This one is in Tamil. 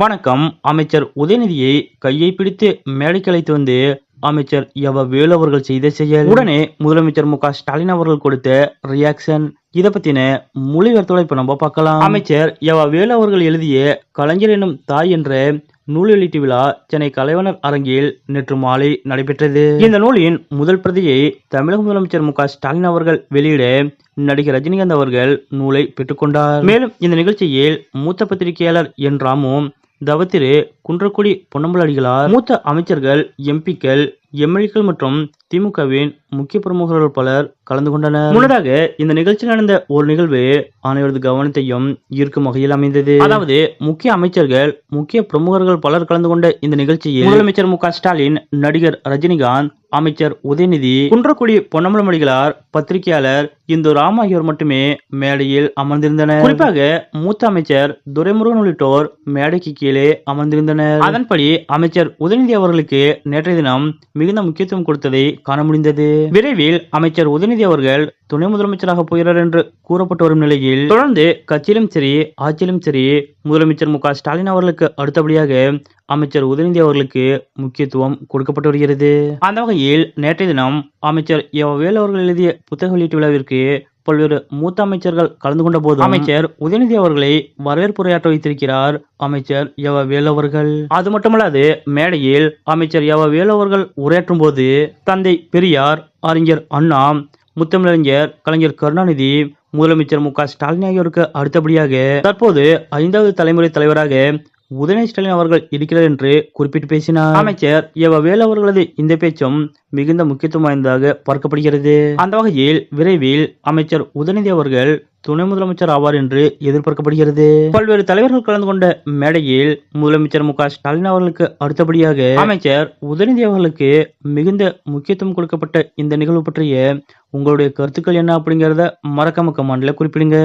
வணக்கம். அமைச்சர் உதயநிதியை கையை பிடித்து மேடைக்கு அழைத்து வந்து அமைச்சர் எவ வேலு அவர்கள் செய்த செயல். உடனே முதலமைச்சர் மு ஸ்டாலின் அவர்கள் கொடுத்த ரியாக்ஷன் இத பத்தின மொழிபெயர்த்தோட இப்ப நம்ம பார்க்கலாம். அமைச்சர் எவ வேலு அவர்கள் எழுதிய கலைஞர் எனும் தாய் என்ற நூல் வெளியீட்டு விழா சென்னை கலைவனர் அரங்கில் நேற்று மாலை நடைபெற்றது. இந்த நூலின் முதல் பிரதியை தமிழக முதலமைச்சர் மு ஸ்டாலின் அவர்கள் வெளியிட நடிகர் ரஜினிகாந்த் அவர்கள் நூலை பெற்றுக்கொண்டார். மேலும் இந்த நிகழ்ச்சியில் மூத்த பத்திரிகையாளர் என் ராமும் தவத்திரு குன்றக்குடி பொன்னம்பல மூத்த அமைச்சர்கள் எம்பிக்கள் எம்எல்ஏக்கள் மற்றும் திமுகவின் முக்கிய பிரமுகர்கள் பலர் கலந்து கொண்டனர். முன்னதாக இந்த நிகழ்ச்சியில் நடந்த ஒரு நிகழ்வு அனைவரது கவனத்தையும் ஈர்க்கும் வகையில் அமைந்தது. அதாவது முக்கிய அமைச்சர்கள் முக்கிய பிரமுகர்கள் பலர் கலந்து கொண்ட இந்த நிகழ்ச்சியில் முதலமைச்சர் மு ஸ்டாலின் நடிகர் ரஜினிகாந்த் அமைச்சர் உதயநிதி குன்றக்குடி பொன்னம்பலமடிகளார் பத்திரிகையாளர் இந்து ராம் ஆகியோர் மட்டுமே மேடையில் அமர்ந்திருந்தனர். குறிப்பாக மூத்த அமைச்சர் துரைமுருகன் உள்ளிட்டோர் மேடைக்கு கீழே அமர்ந்திருந்தனர். அதன்படி அமைச்சர் உதயநிதி அவர்களுக்கு நேற்றைய தினம் மிகுந்த முக்கியத்துவம் கொடுத்ததை காண முடிந்தது. விரைவில் அமைச்சர் உதயநிதி அவர்கள் துணை முதலமைச்சராக போகிறார் என்று கூறப்பட்டு வரும் நிலையில் தொடர்ந்து கட்சியிலும் சரி ஆட்சியிலும் சரி முதலமைச்சர் மு ஸ்டாலின் அவர்களுக்கு அடுத்தபடியாக அமைச்சர் உதயநிதி அவர்களுக்கு முக்கியத்துவம் கொடுக்கப்பட்டு வருகிறது. அந்த வகையில் நேற்றைய தினம் அமைச்சர் எவ அவர்கள் எழுதிய புத்தக வெளியீட்டு விழாவிற்கு பல்வேறு மூத்த அமைச்சர்கள் கலந்து கொண்ட போது அமைச்சர் உதயநிதி அவர்களை வரவேற்புரையாற்ற வைத்திருக்கிறார் அமைச்சர் எவ வேலு அவர்கள். அது மட்டுமல்லாது மேடையில் அமைச்சர் எவ வேலு அவர்கள் உரையாற்றும் போது தந்தை பெரியார் அறிஞர் அண்ணா முத்தமிழறிஞர் கலைஞர் கருணாநிதி முதலமைச்சர் மு க ஸ்டாலின் ஆகியோருக்கு அடுத்தபடியாக தற்போது ஐந்தாவது தலைமுறை தலைவராக உதயநிதி ஸ்டாலின் அவர்கள் இருக்கிறார் என்று குறிப்பிட்டு பேசினார். அமைச்சர் எவ வேலு அவர்களது இந்த பேச்சும் மிகுந்த முக்கியத்துவம் வாய்ந்ததாக பார்க்கப்படுகிறது. அந்த வகையில் விரைவில் அமைச்சர் உதயநிதி அவர்கள் துணை முதலமைச்சர் ஆவார் என்று எதிர்பார்க்கப்படுகிறது. பல்வேறு தலைவர்கள் கலந்து கொண்ட மேடையில் முதலமைச்சர் மு ஸ்டாலின் அவர்களுக்கு அடுத்தபடியாக அமைச்சர் உதயநிதி அவர்களுக்கு மிகுந்த முக்கியத்துவம் கொடுக்கப்பட்ட இந்த நிகழ்வு பற்றிய உங்களுடைய கருத்துக்கள் என்ன அப்படிங்கறத மறக்காம கமெண்ட்ல குறிப்பிடுங்க.